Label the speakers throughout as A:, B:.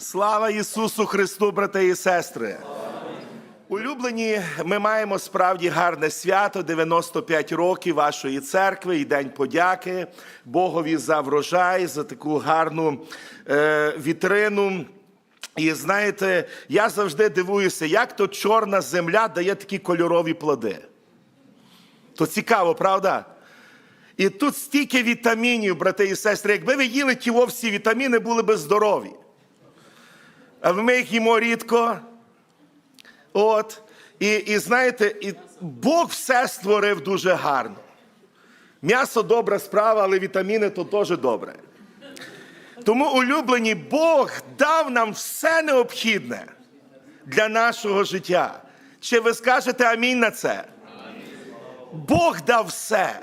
A: Слава Ісусу Христу, брати і сестри! Улюблені, ми маємо справді гарне свято 95 років вашої церкви і День подяки Богові за врожай, за таку гарну е, вітрину. І знаєте, я завжди дивуюся, як то чорна земля дає такі кольорові плоди. То цікаво, правда? І тут стільки вітамінів, брати і сестри. Якби ви їли ті всі вітаміни, були би здорові. А ми їх їмо рідко. От. І, і знаєте, і Бог все створив дуже гарно. М'ясо добра справа, але вітаміни то теж добре. Тому, улюблені, Бог дав нам все необхідне для нашого життя. Чи ви скажете амінь на це? Бог дав все.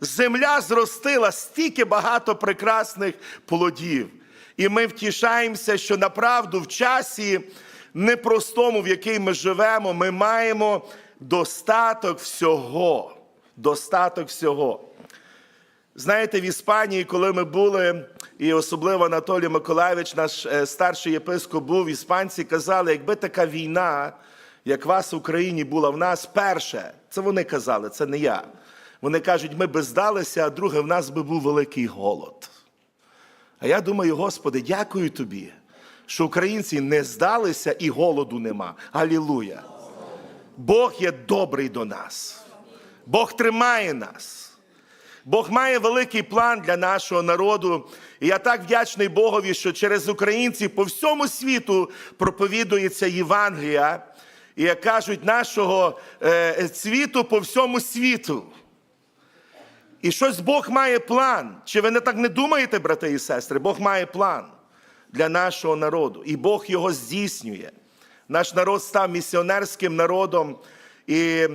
A: Земля зростила стільки багато прекрасних плодів. І ми втішаємося, що направду в часі непростому, в який ми живемо, ми маємо достаток всього. Достаток всього. Знаєте, в Іспанії, коли ми були, і особливо Анатолій Миколаївич, наш е, старший єпископ був, іспанці казали, якби така війна, як вас в Україні була в нас, перше, це вони казали, це не я. Вони кажуть, ми би здалися, а друге, в нас би був великий голод. А я думаю, Господи, дякую тобі, що українці не здалися і голоду нема. Алілуя. Бог є добрий до нас. Бог тримає нас. Бог має великий план для нашого народу. І я так вдячний Богові, що через українців по всьому світу проповідується Євангелія, і як кажуть, нашого е, світу по всьому світу. І щось Бог має план. Чи ви не так не думаєте, брати і сестри? Бог має план для нашого народу, і Бог його здійснює. Наш народ став місіонерським народом, і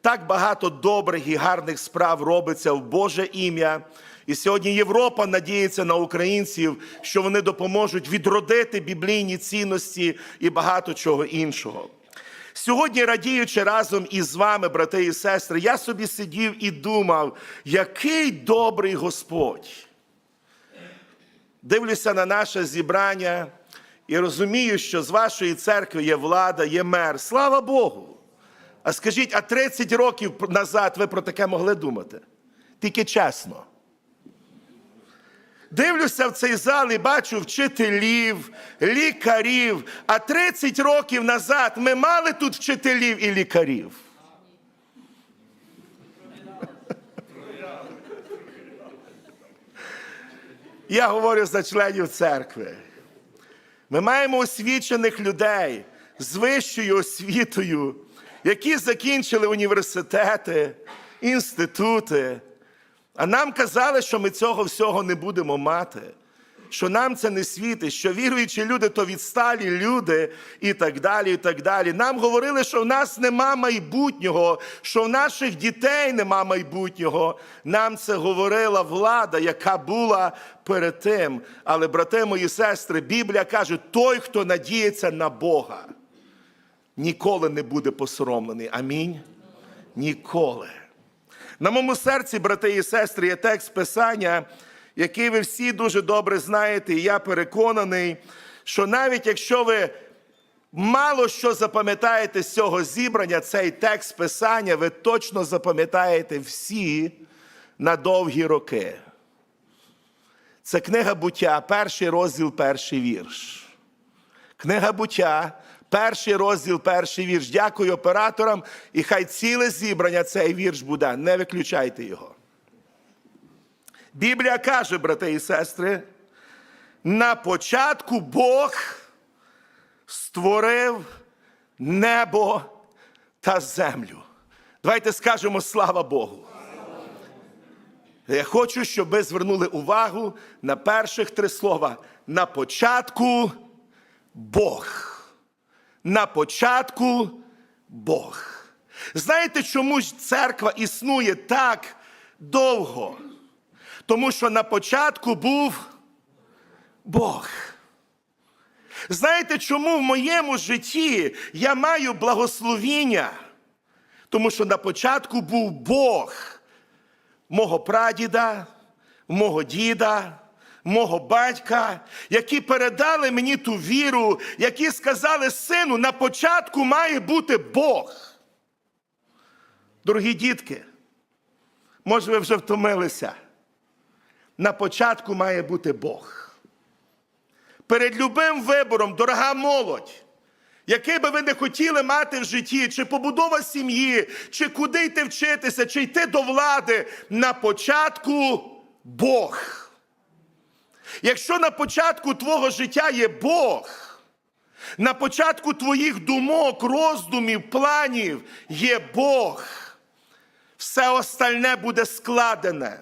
A: так багато добрих і гарних справ робиться в Боже ім'я. І сьогодні Європа надіється на українців, що вони допоможуть відродити біблійні цінності і багато чого іншого. Сьогодні, радіючи разом із вами, брати і сестри, я собі сидів і думав, який добрий Господь. Дивлюся на наше зібрання і розумію, що з вашої церкви є влада, є мер. Слава Богу! А скажіть, а 30 років назад ви про таке могли думати? Тільки чесно. Дивлюся в цей зал і бачу вчителів, лікарів. А 30 років назад ми мали тут вчителів і лікарів. Я говорю за членів церкви. Ми маємо освічених людей з вищою освітою, які закінчили університети, інститути. А нам казали, що ми цього всього не будемо мати, що нам це не світить, що віруючі люди то відсталі люди і так далі. і так далі. Нам говорили, що в нас нема майбутнього, що в наших дітей нема майбутнього. Нам це говорила влада, яка була перед тим. Але, брати мої сестри, Біблія каже: той, хто надіється на Бога, ніколи не буде посоромлений. Амінь. Ніколи. На моєму серці, брати і сестри, є текст Писання, який ви всі дуже добре знаєте, і я переконаний, що навіть якщо ви мало що запам'ятаєте з цього зібрання, цей текст Писання, ви точно запам'ятаєте всі на довгі роки. Це книга буття, перший розділ, перший вірш. Книга буття, перший розділ, перший вірш. Дякую операторам, і хай ціле зібрання цей вірш буде. Не виключайте його. Біблія каже, брати і сестри, на початку Бог створив небо та землю. Давайте скажемо слава Богу. Я хочу, щоб ви звернули увагу на перших три слова. На початку Бог. На початку Бог. Знаєте, чому церква існує так довго? Тому що на початку був Бог. Знаєте, чому в моєму житті я маю благословіння? Тому що на початку був Бог мого прадіда, мого діда, мого батька, які передали мені ту віру, які сказали, сину, на початку має бути Бог. Дорогі дітки, може, ви вже втомилися. На початку має бути Бог. Перед любим вибором, дорога молодь, який би ви не хотіли мати в житті, чи побудова сім'ї, чи куди йти вчитися, чи йти до влади, на початку Бог. Якщо на початку твого життя є Бог, на початку твоїх думок, роздумів, планів є Бог, все остальне буде складене,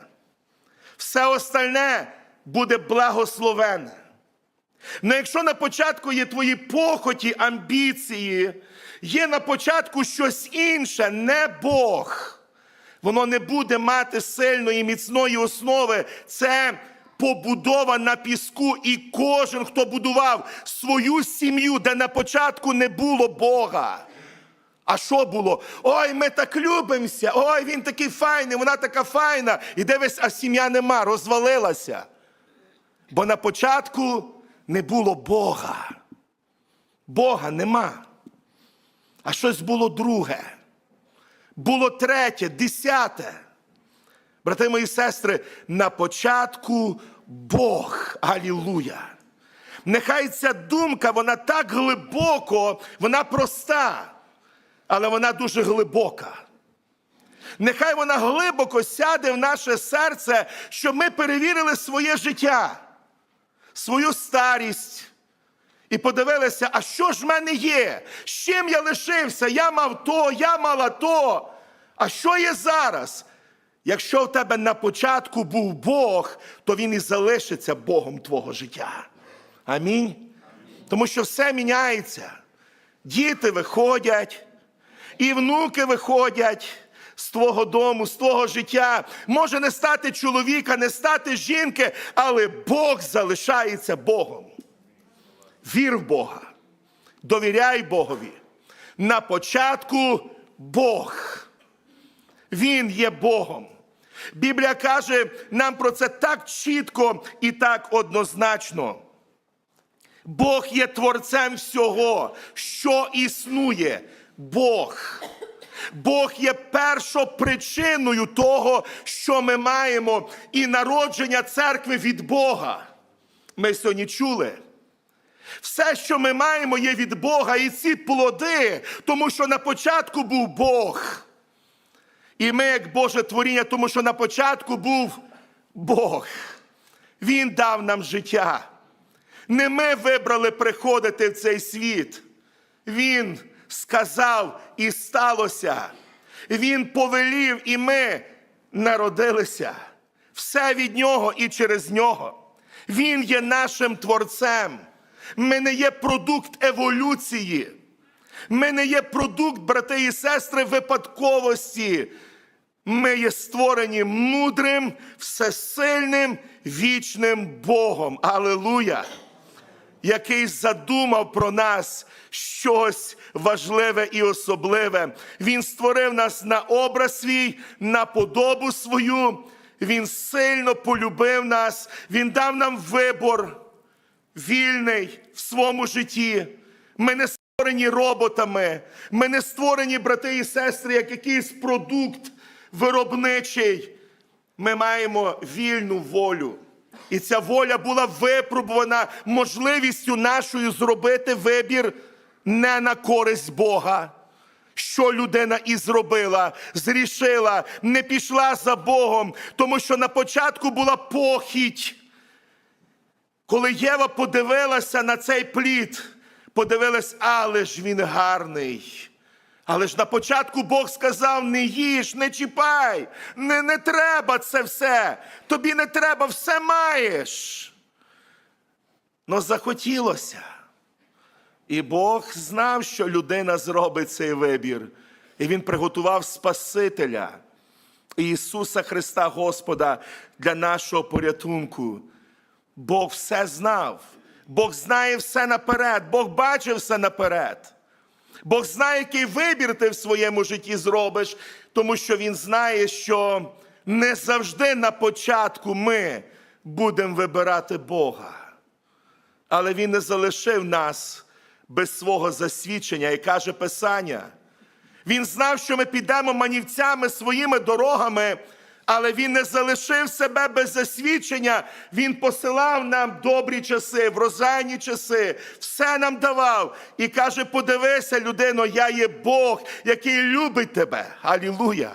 A: все остальне буде благословене. Ну якщо на початку є твої похоті, амбіції, є на початку щось інше, не Бог, воно не буде мати сильної, міцної основи. Це побудова на піску, і кожен, хто будував свою сім'ю, де на початку не було Бога. А що було? Ой, ми так любимося, ой, він такий файний, вона така файна. І дивись, а сім'я нема, розвалилася. Бо на початку не було Бога. Бога нема. А щось було друге. Було третє, десяте. Брати мої сестри, на початку Бог. Алілуя. Нехай ця думка, вона так глибоко, вона проста, але вона дуже глибока. Нехай вона глибоко сяде в наше серце, щоб ми перевірили своє життя, свою старість. І подивилися, а що ж в мене є? З чим я лишився? Я мав то, я мала то. А що є зараз? Якщо в тебе на початку був Бог, то він і залишиться Богом твого життя. Амінь. Тому що все міняється. Діти виходять, і внуки виходять з твого дому, з твого життя. Може не стати чоловіка, не стати жінки, але Бог залишається Богом. Вір в Бога, довіряй Богові. На початку Бог. Він є Богом. Біблія каже нам про це так чітко і так однозначно. Бог є творцем всього, що існує. Бог. Бог є першопричиною того, що ми маємо, і народження церкви від Бога. Ми сьогодні чули. Все, що ми маємо, є від Бога, і ці плоди, тому що на початку був Бог. І ми, як Боже творіння, тому що на початку був Бог. Він дав нам життя. Не ми вибрали приходити в цей світ. Він сказав і сталося. Він повелів, і ми народилися. Все від нього і через нього. Він є нашим творцем. Ми не є продукт еволюції. Ми не є продукт, брати і сестри, випадковості. Ми є створені мудрим, всесильним, вічним Богом. Алилуя! Який задумав про нас щось важливе і особливе. Він створив нас на образ свій, на подобу свою. Він сильно полюбив нас, Він дав нам вибор вільний в своєму житті. Ми не створені роботами, ми не створені, брати і сестри, як якийсь продукт виробничий. Ми маємо вільну волю. І ця воля була випробувана можливістю нашою зробити вибір не на користь Бога. Що людина і зробила, зрішила, не пішла за Богом, тому що на початку була похідь. Коли Єва подивилася на цей плід, подивилась, але ж він гарний. Але ж на початку Бог сказав: не їж, не чіпай, не, не треба це все. Тобі не треба, все маєш. Но захотілося. І Бог знав, що людина зробить цей вибір. І Він приготував Спасителя Ісуса Христа Господа для нашого порятунку. Бог все знав. Бог знає все наперед, Бог бачив все наперед. Бог знає, який вибір ти в своєму житті зробиш, тому що Він знає, що не завжди на початку ми будемо вибирати Бога. Але Він не залишив нас без свого засвідчення, і каже Писання. Він знав, що ми підемо манівцями своїми дорогами, але він не залишив себе без засвідчення. Він посилав нам добрі часи, врожайні часи, все нам давав. І каже: подивися, людино, я є Бог, який любить тебе. Алілуя!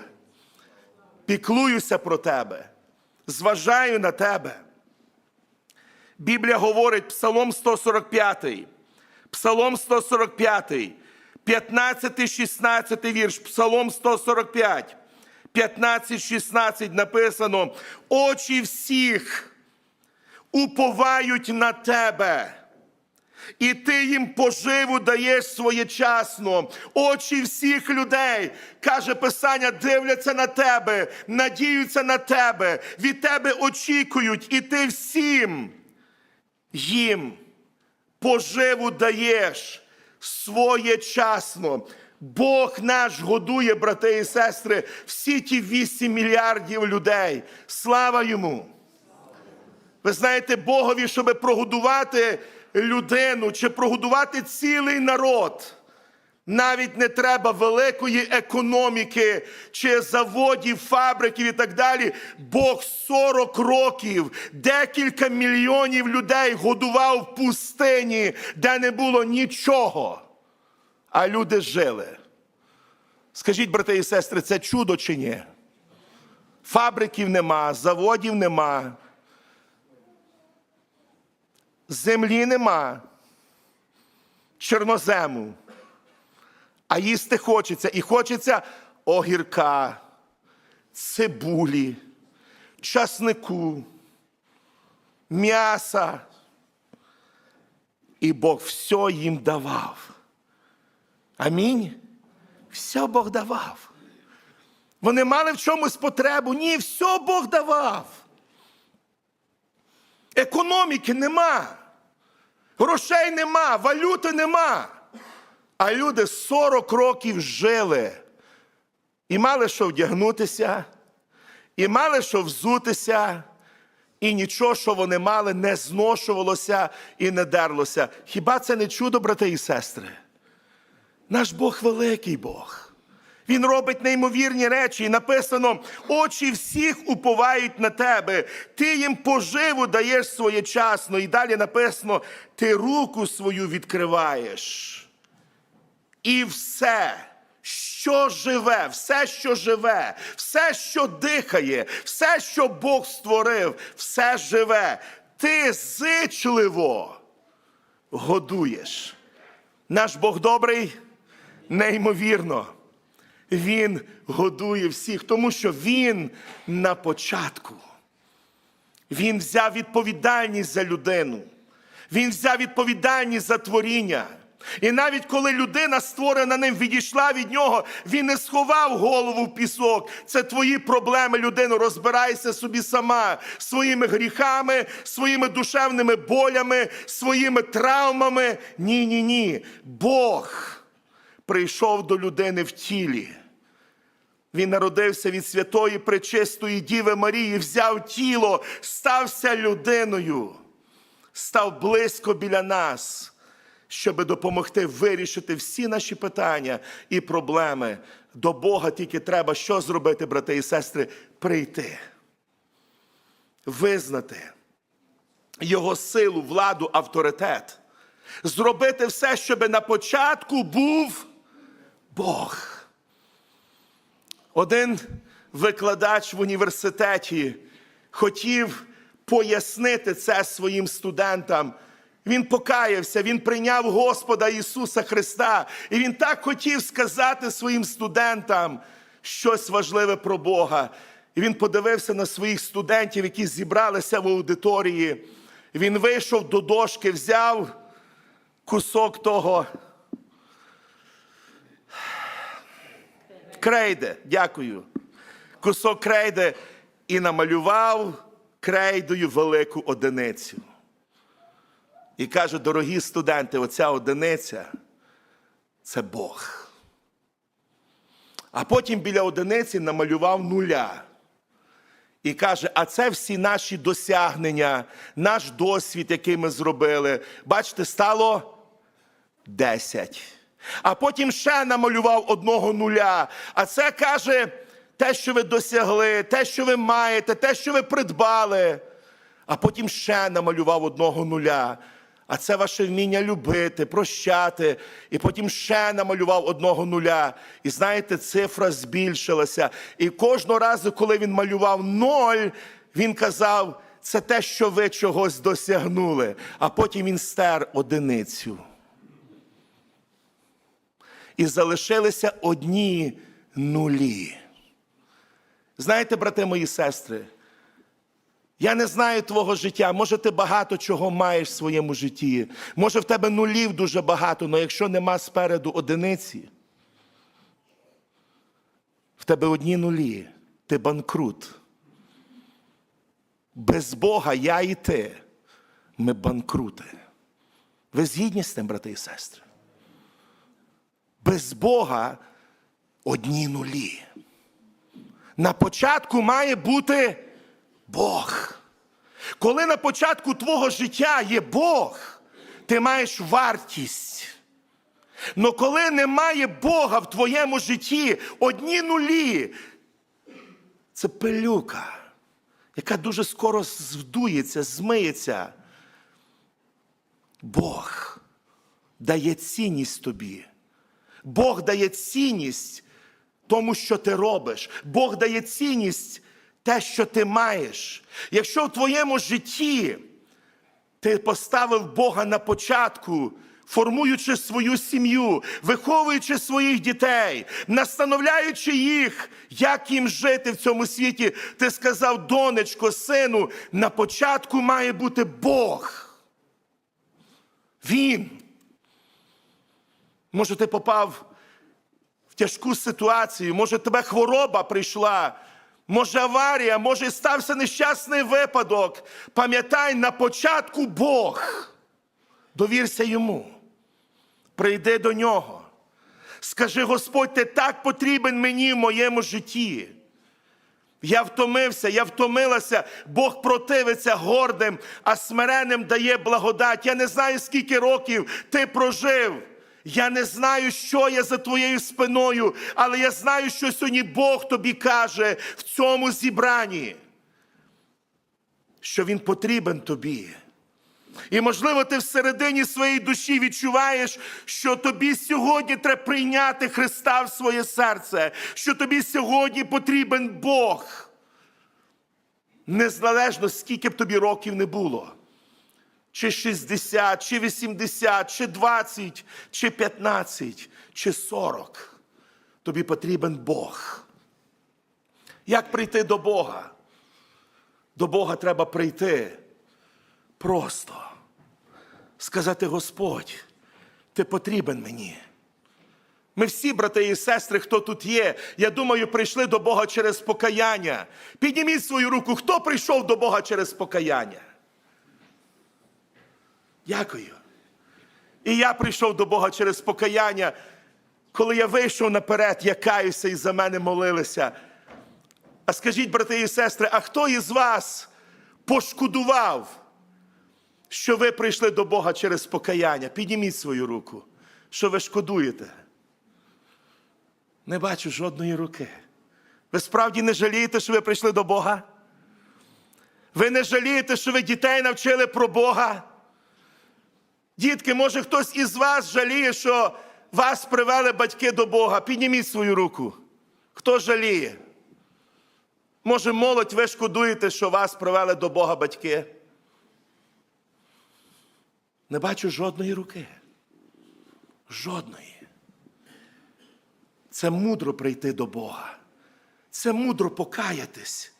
A: Піклуюся про тебе, зважаю на тебе. Біблія говорить Псалом 145, Псалом 145, 15, 16 вірш, Псалом 145, 15, 16 написано: очі всіх уповають на тебе. І ти їм поживу даєш своєчасно. Очі всіх людей, каже Писання, дивляться на тебе, надіються на тебе, від тебе очікують, і ти всім їм поживу даєш своєчасно. Бог наш годує, брати і сестри, всі ті 8 мільярдів людей. Слава йому! Ви знаєте, Богові, щоб прогодувати людину чи прогодувати цілий народ. Навіть не треба великої економіки чи заводів, фабриків і так далі. Бог 40 років, декілька мільйонів людей годував в пустині, де не було нічого. А люди жили. Скажіть, брати і сестри, це чудо чи ні? Фабриків нема, заводів нема. Землі нема, чорнозему, а їсти хочеться. І хочеться огірка, цибулі, часнику, м'яса. І Бог все їм давав. Амінь. Все Бог давав. Вони мали в чомусь потребу. Ні, все Бог давав. Економіки нема, грошей нема, валюти нема. А люди 40 років жили і мали що вдягнутися, і мали що взутися, і нічого, що вони мали, не зношувалося і не дерлося. Хіба це не чудо, брати і сестри? Наш Бог великий Бог. Він робить неймовірні речі, і написано: очі всіх уповають на тебе, ти їм поживу даєш своєчасно. І далі написано: ти руку свою відкриваєш. І все, що живе, все, що живе, все, що дихає, все, що Бог створив, все живе, ти зичливо годуєш. Наш Бог добрий, неймовірно. Він годує всіх, тому що він на початку. Він взяв відповідальність за людину. Він взяв відповідальність за творіння. І навіть коли людина, створена ним, відійшла від нього, він не сховав голову в пісок. Це твої проблеми, людино. Розбирайся собі сама своїми гріхами, своїми душевними болями, своїми травмами. Ні, ні, ні. Бог прийшов до людини в тілі. Він народився від святої пречистої Діви Марії, взяв тіло, стався людиною, став близько біля нас, щоб допомогти вирішити всі наші питання і проблеми. До Бога тільки треба що зробити, брати і сестри? Прийти, визнати Його силу, владу, авторитет, зробити все, щоб на початку був Бог. Один викладач в університеті хотів пояснити це своїм студентам. Він покаявся, він прийняв Господа Ісуса Христа, і він так хотів сказати своїм студентам щось важливе про Бога. І він подивився на своїх студентів, які зібралися в аудиторії. Він вийшов до дошки, взяв кусок того. Крейди, дякую. Кусок крейди і намалював крейдою велику одиницю. І каже, дорогі студенти, оця одиниця це Бог. А потім біля одиниці намалював нуля. І каже: а це всі наші досягнення, наш досвід, який ми зробили. Бачите, стало 10. А потім ще намалював одного нуля. А це каже те, що ви досягли, те, що ви маєте, те, що ви придбали. А потім ще намалював одного нуля. А це ваше вміння любити, прощати. І потім ще намалював одного нуля. І знаєте, цифра збільшилася. І кожного разу, коли він малював ноль, він казав, це те, що ви чогось досягнули. А потім він стер одиницю. І залишилися одні нулі. Знаєте, брати мої сестри, я не знаю твого життя. Може, ти багато чого маєш в своєму житті. Може, в тебе нулів дуже багато, але якщо нема спереду одиниці, в тебе одні нулі, ти банкрут. Без Бога я і ти. Ми банкрути. Ви згідні з тим, брати і сестри? Без Бога одні нулі. На початку має бути Бог. Коли на початку твого життя є Бог, ти маєш вартість. Но коли немає Бога в твоєму житті, одні нулі, це пилюка, яка дуже скоро здується, змиється. Бог дає цінність тобі. Бог дає цінність тому, що ти робиш. Бог дає цінність те, що ти маєш. Якщо в твоєму житті ти поставив Бога на початку, формуючи свою сім'ю, виховуючи своїх дітей, настановляючи їх, як їм жити в цьому світі, ти сказав, донечко, сину, на початку має бути Бог. Він. Може, ти попав в тяжку ситуацію, може, тебе хвороба прийшла, може, аварія, може, стався нещасний випадок. Пам'ятай, на початку Бог. Довірся йому. Прийди до нього. Скажи, Господь, ти так потрібен мені в моєму житті. Я втомився, я втомилася, Бог противиться гордим, а смиренним дає благодать. Я не знаю, скільки років ти прожив. Я не знаю, що є за твоєю спиною, але я знаю, що сьогодні Бог тобі каже в цьому зібранні, що Він потрібен тобі. І, можливо, ти всередині своєї душі відчуваєш, що тобі сьогодні треба прийняти Христа в своє серце, що тобі сьогодні потрібен Бог. Незалежно, скільки б тобі років не було. Чи 60, чи 80, чи 20, чи 15, чи 40. Тобі потрібен Бог. Як прийти до Бога? До Бога треба прийти просто сказати: Господь, ти потрібен мені. Ми всі, брати і сестри, хто тут є, я думаю, прийшли до Бога через покаяння. Підніміть свою руку, хто прийшов до Бога через покаяння? Дякую. І я прийшов до Бога через покаяння. Коли я вийшов наперед, я каюся і за мене молилися. А скажіть, брати і сестри, а хто із вас пошкодував, що ви прийшли до Бога через покаяння? Підніміть свою руку, що ви шкодуєте. Не бачу жодної руки. Ви справді не жалієте, що ви прийшли до Бога? Ви не жалієте, що ви дітей навчили про Бога? Дітки, може хтось із вас жаліє, що вас привели батьки до Бога? Підніміть свою руку. Хто жаліє? Може, молодь, ви шкодуєте, що вас привели до Бога батьки? Не бачу жодної руки. Жодної. Це мудро прийти до Бога. Це мудро покаятись.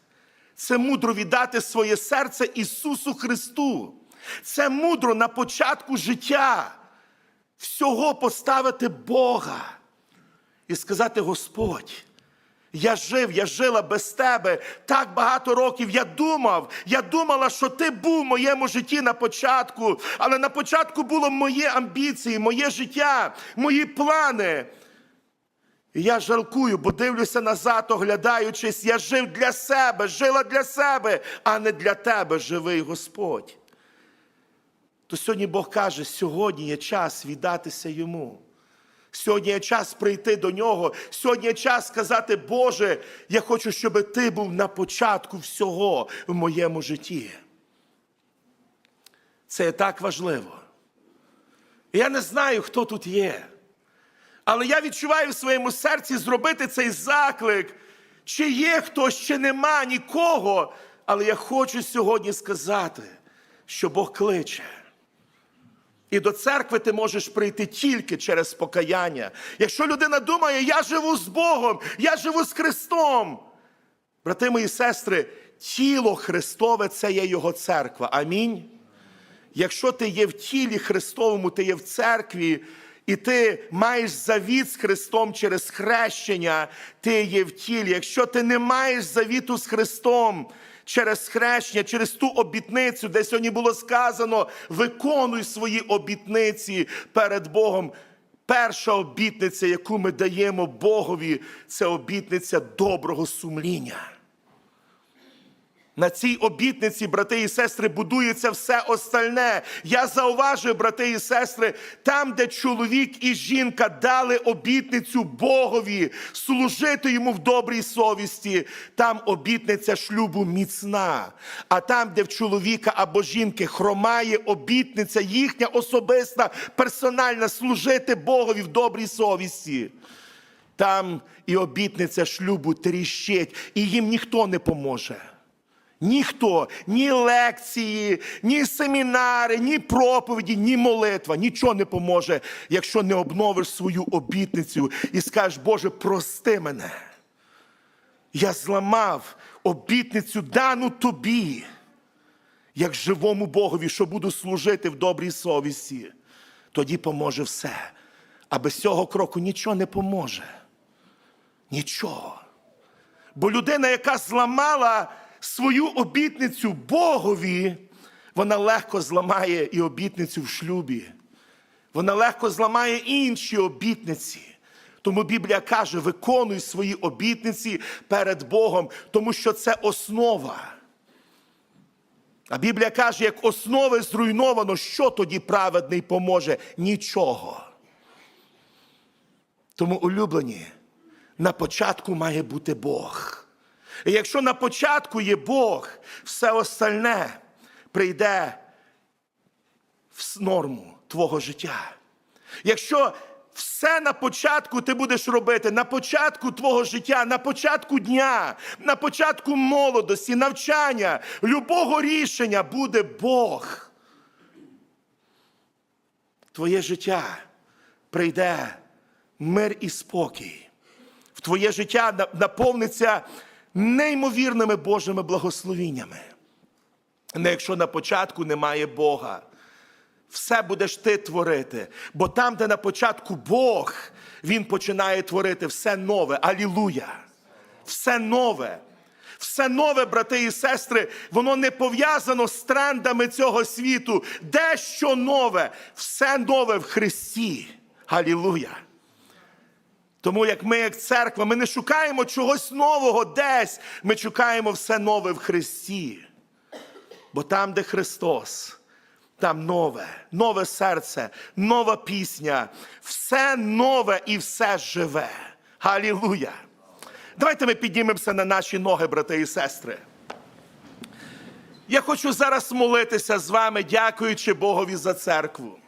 A: Це мудро віддати своє серце Ісусу Христу. Це мудро на початку життя всього поставити Бога і сказати: Господь, я жив, я жила без тебе так багато років. Я думав, я думала, що ти був в моєму житті на початку, але на початку було мої амбіції, моє життя, мої плани. І я жалкую, бо дивлюся назад, оглядаючись, я жив для себе, жила для себе, а не для тебе, живий Господь. То сьогодні Бог каже, сьогодні є час віддатися йому. Сьогодні є час прийти до нього. Сьогодні є час сказати, Боже, я хочу, щоб ти був на початку всього в моєму житті. Це є так важливо. Я не знаю, хто тут є. Але я відчуваю в своєму серці зробити цей заклик. Чи є хтось, чи нема нікого. Але я хочу сьогодні сказати, що Бог кличе. І до церкви ти можеш прийти тільки через покаяння. Якщо людина думає, я живу з Богом, я живу з Христом. Брати мої сестри, тіло Христове це є Його церква. Амінь. Якщо ти є в тілі Христовому, ти є в церкві, і ти маєш завіт з Христом через хрещення, ти є в тілі. Якщо ти не маєш завіту з Христом через хрещення, через ту обітницю, де сьогодні було сказано, виконуй свої обітниці перед Богом. Перша обітниця, яку ми даємо Богові, це обітниця доброго сумління. На цій обітниці, брати і сестри, будується все остальне. Я зауважую, брати і сестри, там, де чоловік і жінка дали обітницю Богові служити йому в добрій совісті, там обітниця шлюбу міцна. А там, де в чоловіка або жінки хромає обітниця, їхня особиста, персональна служити Богові в добрій совісті. Там і обітниця шлюбу тріщить, і їм ніхто не поможе. Ніхто, ні лекції, ні семінари, ні проповіді, ні молитва, нічого не поможе, якщо не обновиш свою обітницю і скажеш, Боже, прости мене. Я зламав обітницю дану тобі, як живому Богові, що буду служити в добрій совісті. Тоді поможе все. А без цього кроку нічого не поможе. Нічого. Бо людина, яка зламала свою обітницю Богові, вона легко зламає і обітницю в шлюбі. Вона легко зламає інші обітниці. Тому Біблія каже: виконуй свої обітниці перед Богом, тому що це основа. А Біблія каже, як основи зруйновано, що тоді праведний поможе? Нічого. Тому улюблені, на початку має бути Бог. І якщо на початку є Бог, все остальне прийде в норму твого життя. Якщо все на початку ти будеш робити, на початку твого життя, на початку дня, на початку молодості, навчання, любого рішення буде Бог. Твоє життя прийде мир і спокій. В твоє життя наповниться неймовірними Божими благословіннями. Не якщо на початку немає Бога. Все будеш ти творити. Бо там, де на початку Бог, Він починає творити все нове. Алілуя! Все нове. Все нове, брати і сестри, воно не пов'язано з трендами цього світу. Дещо нове, все нове в Христі. Алілуя! Тому як ми, як церква, ми не шукаємо чогось нового десь, ми шукаємо все нове в Христі. Бо там, де Христос, там нове, нове серце, нова пісня, все нове і все живе. Галілуя! Давайте ми піднімемося на наші ноги, брати і сестри. Я хочу зараз молитися з вами, дякуючи Богові за церкву.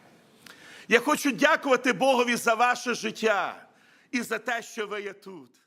A: Я хочу дякувати Богові за ваше життя і за те, що ви є тут.